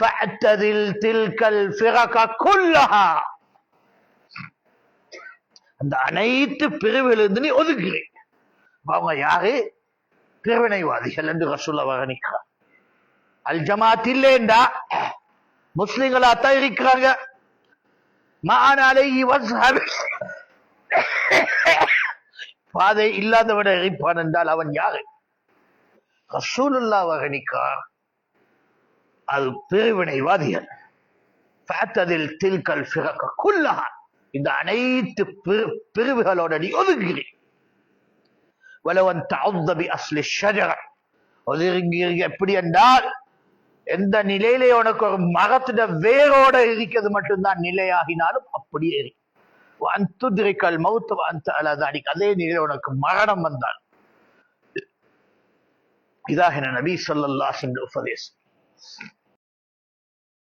ஃபஅத்ததில் தில்கல் ஃபிரக குல்லஹா அந்த அனைத்து பிரிவிலிருந்து நீ ஒதுக்கிறேன் அவங்க யாரு? பிரிவினைவாதிகள் என்று ரசூல்லா வர்ணிக்கிறார். அல் ஜமாத் இல்லைண்டா முஸ்லிம்களா தான் இருக்கிறாங்க. மானாலை பாதை இல்லாதவட இறைப்பான் என்றால் அவன் யாரு? ரசூலுல்லா வர்ணிக்கிறார். அது பிரிவினைவாதிகள். பார்த்ததில் தில்கல் ஃபிரக குல்லகா இந்த அனைத்து பிரிவுகளோட நீ ஒதுங்குகிறேன் வலவன் தஅத்த அஸ்லி ஷஜர. ஒதுங்குகிறீங்க எப்படி என்றால் எந்த நிலையிலே உனக்கு ஒரு மரத்துல வேரோட இருக்கிறது மட்டும்தான் நிலையாகினாலும் அப்படியே இரு. அந்துதிரிக்கல் மௌத்த அந்த அலதானிக்கு அதே நிலையில் உனக்கு மரணம் வந்தால். இதாக நபி சொல்லல்லா சென்ற உபதேசம்.